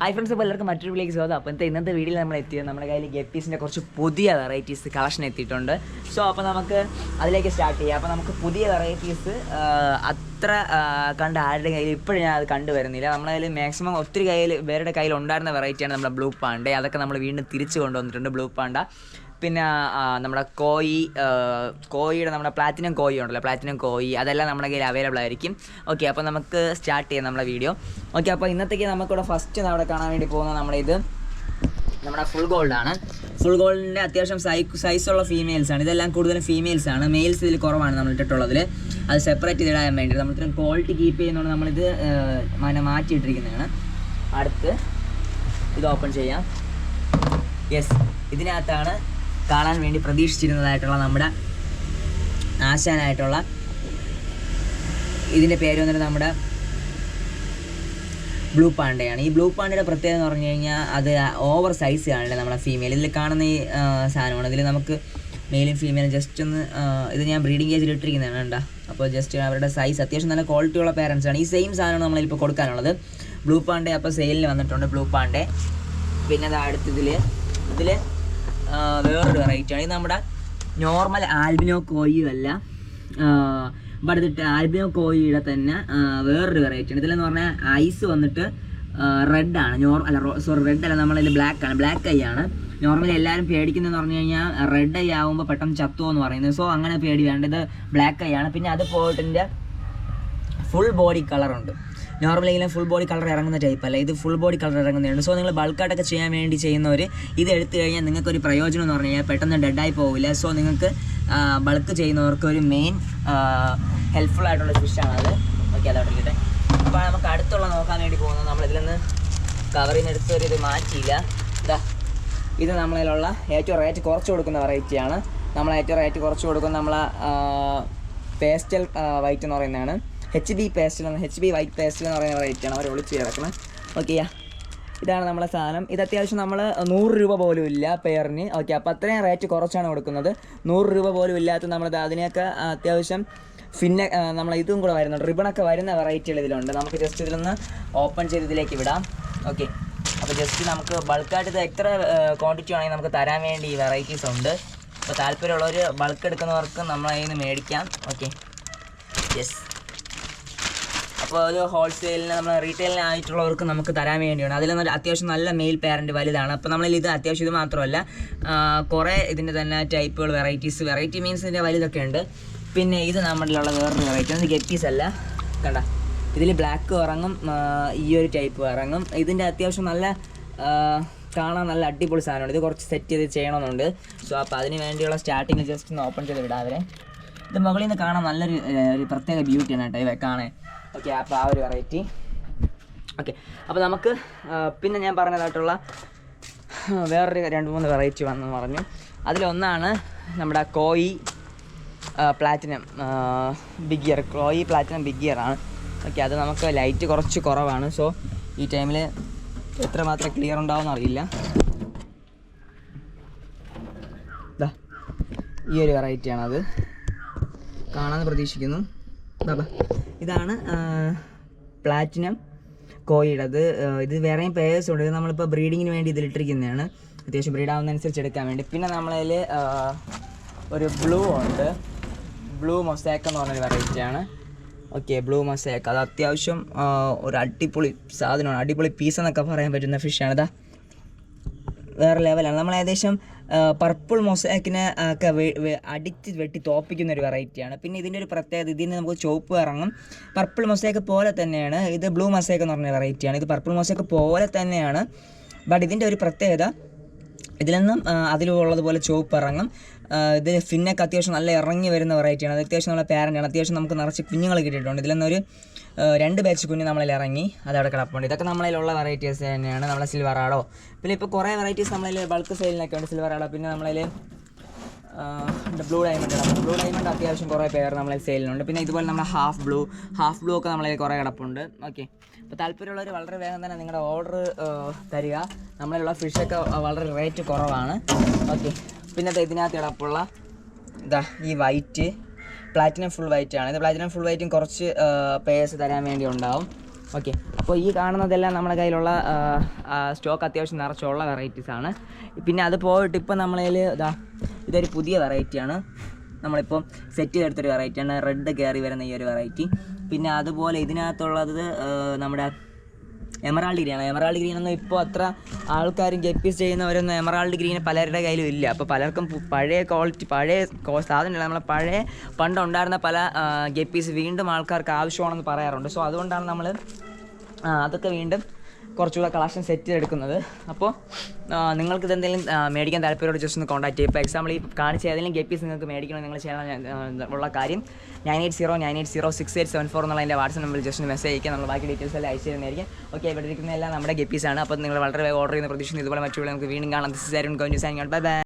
Hi friends അപ്പോൾ എല്ലാവർക്കും മറ്റൊരു വീട്ടിലേക്ക് സ്വാഗതം. അപ്പോൾ ഇന്നത്തെ വീഡിയോയിൽ നമ്മൾ എത്തിയത് നമ്മുടെ കയ്യിൽ ഗപ്പീസിന്റെ കുറച്ച് പുതിയ വെറൈറ്റീസ് കളക്ഷൻ എത്തിയിട്ടുണ്ട്. സോ അപ്പോൾ നമുക്ക് അതിലേക്ക് സ്റ്റാർട്ട് ചെയ്യാം. അപ്പോൾ നമുക്ക് പുതിയ വെറൈറ്റീസ് അത്ര കണ്ട ആരുടെ കയ്യിൽ ഇപ്പോഴും ഞാൻ അത് കണ്ടുവരുന്നില്ല നമ്മുടെ കയ്യിൽ മാക്സിമം ഒത്തിരി കയ്യിൽ വേറെ കയ്യിൽ ഉണ്ടായിരുന്ന വെറൈറ്റിയാണ് നമ്മുടെ ബ്ലൂ പാണ്ട അതൊക്കെ നമ്മൾ വീണ്ടും തിരിച്ചു കൊണ്ടുവന്നിട്ടുണ്ട് ബ്ലൂ പാണ്ട പിന്നെ നമ്മുടെ കോയി കോയിയുടെ നമ്മുടെ പ്ലാറ്റിനം കോയി ഉണ്ടല്ലോ പ്ലാറ്റിനം കോയി അതെല്ലാം നമ്മുടെ കയ്യിൽ അവൈലബിൾ ആയിരിക്കും. ഓക്കെ അപ്പോൾ നമുക്ക് സ്റ്റാർട്ട് ചെയ്യാം നമ്മുടെ വീഡിയോ ഓക്കെ അപ്പോൾ ഇന്നത്തേക്ക് നമുക്കിവിടെ ഫസ്റ്റ് അവിടെ കാണാൻ വേണ്ടി പോകുന്ന നമ്മുടെ ഇത് നമ്മുടെ ഫുൾ ഗോൾഡാണ് ഫുൾ ഗോൾഡിന്റെ അത്യാവശ്യം സൈ സൈസുള്ള ഫീമെയിൽസ് ആണ്. ഇതെല്ലാം കൂടുതലും ഫീമെയിൽസ് ആണ്. മെയിൽസ് ഇതിൽ കുറവാണ് നമ്മൾ ഇട്ടിട്ടുള്ളതിൽ അത് സെപ്പറേറ്റ് ചെയ്തിടാൻ വേണ്ടി നമ്മൾ ഇത്രയും ക്വാളിറ്റി കീപ്പ് ചെയ്യുന്നതുകൊണ്ട് നമ്മളിത് മാറ്റി മാറ്റിയിട്ടിരിക്കുന്നതാണ്. അടുത്ത് ഇത് ഓപ്പൺ ചെയ്യാം. യെസ് ഇതിനകത്താണ് കാണാൻ വേണ്ടി പ്രതീക്ഷിച്ചിരുന്നതായിട്ടുള്ള നമ്മുടെ ആശാനായിട്ടുള്ള ഇതിന്റെ പേര് വന്നിട്ട് നമ്മുടെ ബ്ലൂ പാണ്ടയാണ്. ഈ ബ്ലൂ പാണ്ടയുടെ പ്രത്യേകത എന്ന് പറഞ്ഞു കഴിഞ്ഞാൽ അത് ഓവർ സൈസ് കാണില്ല നമ്മുടെ ഫീമെയിൽ ഇതിൽ കാണുന്ന ഈ സാധനമാണ്. ഇതിൽ നമുക്ക് മെയിലും ഫീമെയിലും ജസ്റ്റ് ഒന്ന് ഇത് ഞാൻ ബ്രീഡിംഗ് കേജിൽ ഇട്ടിരിക്കുന്നതാണ് കേട്ടോ അപ്പോൾ ജസ്റ്റ് അവരുടെ സൈസ് അത്യാവശ്യം നല്ല ക്വാളിറ്റി ഉള്ള പേരൻസ് ആണ്. ഈ സെയിം സാധനമാണ് നമ്മളിപ്പോൾ കൊടുക്കാനുള്ളത്. ബ്ലൂ പാണ്ടേ അപ്പോൾ സെയിലിന് വന്നിട്ടുണ്ട് ബ്ലൂ പാണ്ടേ. പിന്നെ അത് അടുത്തതിൽ ഇതിൽ വേറൊരു വെറൈറ്റി ആണ്. ഇത് നമ്മുടെ നോർമൽ ആൽബിനോ കോയി അല്ല. ഇത് ആൽബിനോ കോയിയുടെ തന്നെ വേറൊരു വെറൈറ്റി ആണ്. ഇതിലെന്ന് പറഞ്ഞാൽ ഐസ് വന്നിട്ട് റെഡ് ആണ്. നോർ അല്ല സോറി റെഡ് അല്ല. നമ്മളതിൽ ബ്ലാക്ക് ആണ്. ബ്ലാക്ക് ഐ ആണ്. നോർമലി എല്ലാവരും പേടിക്കുന്നതെന്ന് പറഞ്ഞു കഴിഞ്ഞാൽ റെഡ് ഐ ആകുമ്പോൾ പെട്ടെന്ന് ചത്തുവോ എന്ന് പറയുന്നത്. സോ അങ്ങനെ പേടി വേണ്ട ഇത് ബ്ലാക്ക് ഐ ആണ്. പിന്നെ അത് പോയിട്ടിന്റെ ഫുൾ ബോഡി കളറുണ്ട് നോർമലി ഇങ്ങനെ ഫുൾ ബോഡി കളർ ഇറങ്ങുന്ന ടൈപ്പ് അല്ല? ഇത് ഫുൾ ബോഡി കളർ ഇറങ്ങുന്നതാണ്. സോ നിങ്ങൾ ബൾക്കായിട്ടൊക്കെ ചെയ്യാൻ വേണ്ടി ചെയ്യുന്നവർ ഇത് എടുത്തു കഴിഞ്ഞാൽ നിങ്ങൾക്ക് ഒരു പ്രയോജനം എന്ന് പറഞ്ഞു കഴിഞ്ഞാൽ പെട്ടെന്ന് ഡെഡായി പോകില്ല സോ നിങ്ങൾക്ക് ബൾക്ക് ചെയ്യുന്നവർക്ക് ഒരു മെയിൻ ഹെൽപ്ഫുൾ ആയിട്ടുള്ള ഫിഷാണ് അത്. ഓക്കെ അതവിടെ ഇരിക്കട്ടെ. അപ്പോൾ നമുക്ക് അടുത്തുള്ള നോക്കാൻ വേണ്ടി പോകുന്നത് നമ്മളിതിൽ നിന്ന് കവറിൽ നിന്ന് എടുത്തൊരു ഇത് മാറ്റിയില്ല. ഇതാ ഇത് നമ്മളിലുള്ള ഏറ്റവും റേറ്റ് കുറച്ച് കൊടുക്കുന്ന വെറൈറ്റിയാണ് നമ്മൾ ഏറ്റവും റേറ്റ് കുറച്ച് കൊടുക്കുന്ന നമ്മളെ പേസ്റ്റൽ വൈറ്റ് എന്ന് പറയുന്നതാണ്. H B pastel H B white pastel എന്ന് പറയുന്ന വെറൈറ്റിയാണ് അവർ ഒളിച്ച് കിടക്കുന്നത് ഓക്കെ ഇതാണ് നമ്മളെ സാധനം. ഇത് അത്യാവശ്യം നമ്മൾ നൂറ് രൂപ പോലും ഇല്ല പെയറിന് ഓക്കെ അപ്പോൾ അത്രയും റേറ്റ് കുറച്ചാണ് കൊടുക്കുന്നത്. നൂറ് രൂപ പോലും ഇല്ലാത്ത നമ്മളത് അതിനെയൊക്കെ അത്യാവശ്യം പിന്നെ നമ്മൾ ഇതും കൂടെ വരുന്നുണ്ട്. റിബണൊക്കെ വരുന്ന വെറൈറ്റികൾ ഇതിലുണ്ട്. നമുക്ക് ജസ്റ്റ് ഇതിലൊന്ന് ഓപ്പൺ ചെയ്ത് ഇതിലേക്ക് വിടാം. ഓക്കെ അപ്പോൾ ജസ്റ്റ് നമുക്ക് ബൾക്കായിട്ട് ഇത് എത്ര ക്വാണ്ടിറ്റി ആണെങ്കിൽ നമുക്ക് തരാൻ വേണ്ടി ഈ വെറൈറ്റീസ് ഉണ്ട്. അപ്പോൾ താല്പര്യമുള്ളവർ ബൾക്ക് എടുക്കുന്നവർക്ക് നമ്മൾ അതിൽ നിന്ന് മേടിക്കാം. ഓക്കെ യെസ് അപ്പോൾ ഒരു ഹോൾസെയിലിന് നമ്മൾ റീറ്റെയിലിന് ആയിട്ടുള്ളവർക്ക് നമുക്ക് തരാൻ വേണ്ടിയാണ്. അതിൽ അത്യാവശ്യം നല്ല മെയിൽ പാരന്റ് വലുതാണ്. അപ്പോൾ നമ്മളിൽ ഇത് അത്യാവശ്യം ഇത് മാത്രമല്ല കുറേ ഇതിന്റെ തന്നെ ടൈപ്പുകൾ വെറൈറ്റീസ് വെറൈറ്റി മീൻസ് ഇതിന്റെ വലുതൊക്കെ ഉണ്ട്. പിന്നെ ഇത് നമ്മളിലുള്ള വേറൊരു വെറൈറ്റി അത് ഗെറ്റീസ് അല്ല. കണ്ട? ഇതിൽ ബ്ലാക്ക് ഇറങ്ങും ഈ ഒരു ടൈപ്പ് ഇറങ്ങും. ഇതിന്റെ അത്യാവശ്യം നല്ല കാണാൻ നല്ല അടിപൊളി സാധനമാണ്. ഇത് കുറച്ച് സെറ്റ് ചെയ്ത് ചെയ്യണമെന്നുണ്ട്. സോ അപ്പോൾ അതിന് വേണ്ടിയുള്ള സ്റ്റാർട്ടിങ് ജസ്റ്റ് ഒന്ന് ഓപ്പൺ ചെയ്ത് വിടാം ഇത് മുകളിൽ നിന്ന് കാണാൻ നല്ലൊരു ഒരു പ്രത്യേക ബ്യൂട്ടിയാണ് കേട്ടോ. ഇവ കാണാൻ ഓക്കെ അപ്പോൾ ആ ഒരു വെറൈറ്റി ഓക്കെ അപ്പോൾ നമുക്ക് പിന്നെ ഞാൻ പറഞ്ഞതായിട്ടുള്ള വേറൊരു രണ്ട് മൂന്ന് വെറൈറ്റി വന്നെന്ന് പറഞ്ഞു. അതിലൊന്നാണ് നമ്മുടെ koi platinum big ear koi platinum big ear ആണ്. ഓക്കെ അത് നമുക്ക് ലൈറ്റ് കുറച്ച് കുറവാണ്. സോ ഈ ടൈമിൽ എത്രമാത്രം ക്ലിയർ ഉണ്ടാവുമെന്ന് അറിയില്ല. ഈ ഒരു വെറൈറ്റിയാണത് കാണാമെന്ന് പ്രതീക്ഷിക്കുന്നു. ഇതാണ് പ്ലാറ്റിനം കോയിയുടെ അത് ഇത് വേറെയും പേഴ്സ് ഉണ്ട്. ഇത് നമ്മളിപ്പോൾ ബ്രീഡിങ്ങിന് വേണ്ടി ഇതിലിട്ടിരിക്കുന്നതാണ് അത്യാവശ്യം ബ്രീഡ് ആവുന്നതനുസരിച്ച് എടുക്കാൻ വേണ്ടി. പിന്നെ നമ്മളതിൽ ഒരു ബ്ലൂ ഉണ്ട്. ബ്ലൂ മൊസാക്ക് എന്ന് പറഞ്ഞൊരു വെറൈറ്റിയാണ് ഓക്കെ ബ്ലൂ മൊസാക്ക് അത് അത്യാവശ്യം ഒരു അടിപൊളി സാധനമാണ്. അടിപൊളി പീസ് എന്നൊക്കെ പറയാൻ പറ്റുന്ന ഫിഷാണ് ഇതാ വേറെ ലെവലാണ് നമ്മൾ ഏകദേശം പർപ്പിൾ മൊസാക്കിനെ ഒക്കെ അടിച്ച് വെട്ടി തോപ്പിക്കുന്ന ഒരു വെറൈറ്റിയാണ് പിന്നെ ഇതിന്റെ ഒരു പ്രത്യേകത ഇതിന് നമുക്ക് ചുവപ്പ് ഇറങ്ങും. പർപ്പിൾ മൊസാക്ക് പോലെ തന്നെയാണ് ഇത് ബ്ലൂ മൊസാക്ക് എന്ന് പറഞ്ഞ വെറൈറ്റിയാണ് ഇത് പർപ്പിൾ മൊസാക്ക് പോലെ തന്നെയാണ്. ബട്ട് ഇതിന്റെ ഒരു പ്രത്യേകത ഇതിൽ നിന്നും അതിലുള്ളതുപോലെ ചുവപ്പ് ഇറങ്ങും. ഇത് ഫിന്നൊക്കെ അത്യാവശ്യം നല്ല ഇറങ്ങി വരുന്ന വെറൈറ്റിയാണ് അത് അത്യാവശ്യം നല്ല പാരന്റാണ് അത്യാവശ്യം നമുക്ക് നിറച്ച് കുഞ്ഞുങ്ങൾ കിട്ടിയിട്ടുണ്ട്. ഇതിൽ നിന്നൊരു രണ്ട് ബാച്ച് കുഞ്ഞ് നമ്മളിൽ ഇറങ്ങി അതവിടെ കിടപ്പുണ്ട്. ഇതൊക്കെ നമ്മളതിലുള്ള വെറൈറ്റീസ് തന്നെയാണ്. നമ്മളെ സിൽവറാടോ. പിന്നെ ഇപ്പോൾ കുറേ വെറൈറ്റീസ് നമ്മളിൽ ബൾക്ക് സെയിലിനൊക്കെ ഉണ്ട് സിൽവറാടോ. പിന്നെ നമ്മളതിൽ ബ്ലൂ ഡയമണ്ട് കിടപ്പുണ്ട് ബ്ലൂ ഡയമണ്ട് അത്യാവശ്യം കുറേ പേർ നമ്മളെ സെയിലിനുണ്ട് പിന്നെ ഇതുപോലെ നമ്മുടെ ഹാഫ് ബ്ലൂ ഹാഫ് ബ്ലൂ ഒക്കെ നമ്മളതിൽ കുറേ കിടപ്പുണ്ട്. ഓക്കെ അപ്പോൾ താല്പര്യമുള്ളവർ വളരെ വേഗം തന്നെ നിങ്ങളുടെ ഓർഡർ തരിക. നമ്മളിലുള്ള ഫിഷൊക്കെ വളരെ റേറ്റ് കുറവാണ്. ഓക്കെ പിന്നെ ദേ ഇതിനകത്ത് കിടപ്പുള്ള ഇതാ ഈ വൈറ്റ് പ്ലാറ്റിനം ഫുൾ വൈറ്റ് ആണ്. ഇത് പ്ലാറ്റിനം ഫുൾ വൈറ്റും കുറച്ച് പേഴ്സ് തരാൻ വേണ്ടി ഉണ്ടാവും. ഓക്കെ അപ്പോൾ ഈ കാണുന്നതെല്ലാം നമ്മുടെ കയ്യിലുള്ള സ്റ്റോക്ക് അത്യാവശ്യം നിറച്ചുള്ള വെറൈറ്റീസ് ആണ്. പിന്നെ അത് പോയിട്ട് ഇപ്പോൾ നമ്മളതിൽ ഇതാ ഇതൊരു പുതിയ വെറൈറ്റിയാണ് നമ്മളിപ്പോൾ സെറ്റ് ചെയ്തെടുത്തൊരു വെറൈറ്റിയാണ് റെഡ് കയറി വരുന്ന ഈ ഒരു വെറൈറ്റി പിന്നെ അതുപോലെ ഇതിനകത്തുള്ളത് നമ്മുടെ എമറാൾഡ് ഗ്രീനാണ്. എമറാൾഡ് ഗ്രീൻ ഒന്നും ഇപ്പോൾ അത്ര ആൾക്കാരും ഗപ്പീസ് ചെയ്യുന്നവരൊന്നും എമറാൾഡ് ഗ്രീൻ പലരുടെ കയ്യിലും ഇല്ല. അപ്പോൾ പലർക്കും പഴയ ക്വാളിറ്റി പഴയ സാധനമില്ല. നമ്മളെ പഴയ പണ്ടുണ്ടായിരുന്ന പല ഗപ്പീസ് വീണ്ടും ആൾക്കാർക്ക് ആവശ്യമാണെന്ന് പറയാറുണ്ട്. സോ അതുകൊണ്ടാണ് നമ്മൾ അതൊക്കെ വീണ്ടും കുറച്ചുകൂടെ കളക്ഷൻ സെറ്റ് ചെയ്തെടുക്കുന്നത്. അപ്പോൾ നിങ്ങൾക്ക് ഇതെന്തെങ്കിലും മേടിക്കാൻ താല്പര്യമുള്ള ജസ്റ്റ് ഒന്ന് കോൺടാക്ട് ചെയ്യും ഇപ്പോൾ എക്സാമ്പിൾ ഈ കാണിച്ച ഏതെങ്കിലും ഗപ്പീസ് നിങ്ങൾക്ക് മേടിക്കണം നിങ്ങൾ ചെയ്യാൻ ഉള്ള കാര്യം nine eight zero nine eight zero six eight seven four എന്നുള്ള എന്റെ വാട്സപ്പ് നമ്പറിൽ ജസ്റ്റ് ഒന്ന് മെസ്സേജ് അയക്കുക നമ്മൾ ബാക്കി ഡീറ്റെയിൽസ് എല്ലാം അയച്ചു തരുന്നതായിരിക്കും. ഓക്കെ ഇവിടെ ഇരിക്കുന്നതെല്ലാം നമ്മുടെ ഗപ്പീസാണ് അപ്പോൾ നിങ്ങൾ വളരെ വേഗം ഓർഡർ ചെയ്യുന്ന പ്രതീക്ഷിക്കുന്നു. ഇതുപോലെ മറ്റുള്ള നമുക്ക് വീണ്ടും കാണാം. This is Arun Konchu to bye bye